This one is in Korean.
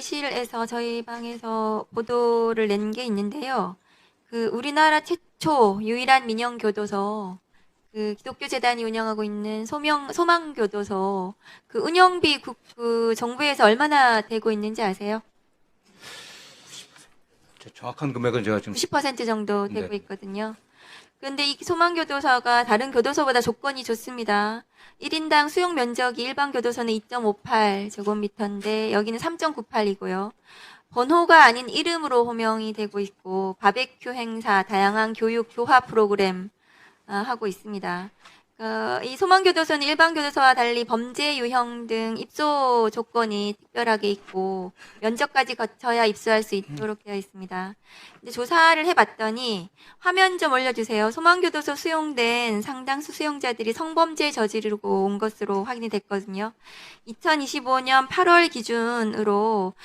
실에서 저희 방에서 보도를 낸 게 있는데요. 그 우리나라 최초 유일한 민영 교도소 그 기독교 재단이 운영하고 있는 소명 소망 교도소 그 운영비 국, 그 정부에서 얼마나 되고 있는지 아세요? 저 정확한 금액은 제가 지금 90% 정도 되고 네. 있거든요. 그런데 이 소망교도소가 다른 교도소보다 조건이 좋습니다. 1인당 수용 면적이 일반 교도소는 2.58제곱미터인데 여기는 3.98이고요. 번호가 아닌 이름으로 호명이 되고 있고 바베큐 행사, 다양한 교육 교화 프로그램 아, 하고 있습니다. 어, 이 소망교도소는 일반 교도소와 달리 범죄 유형 등 입소 조건이 특별하게 있고 면접까지 거쳐야 입소할 수 있도록 되어 있습니다. 근데 조사를 해봤더니 화면 좀 올려주세요. 소망교도소 수용된 상당수 수용자들이 성범죄 저지르고 온 것으로 확인이 됐거든요. 2025년 8월 기준으로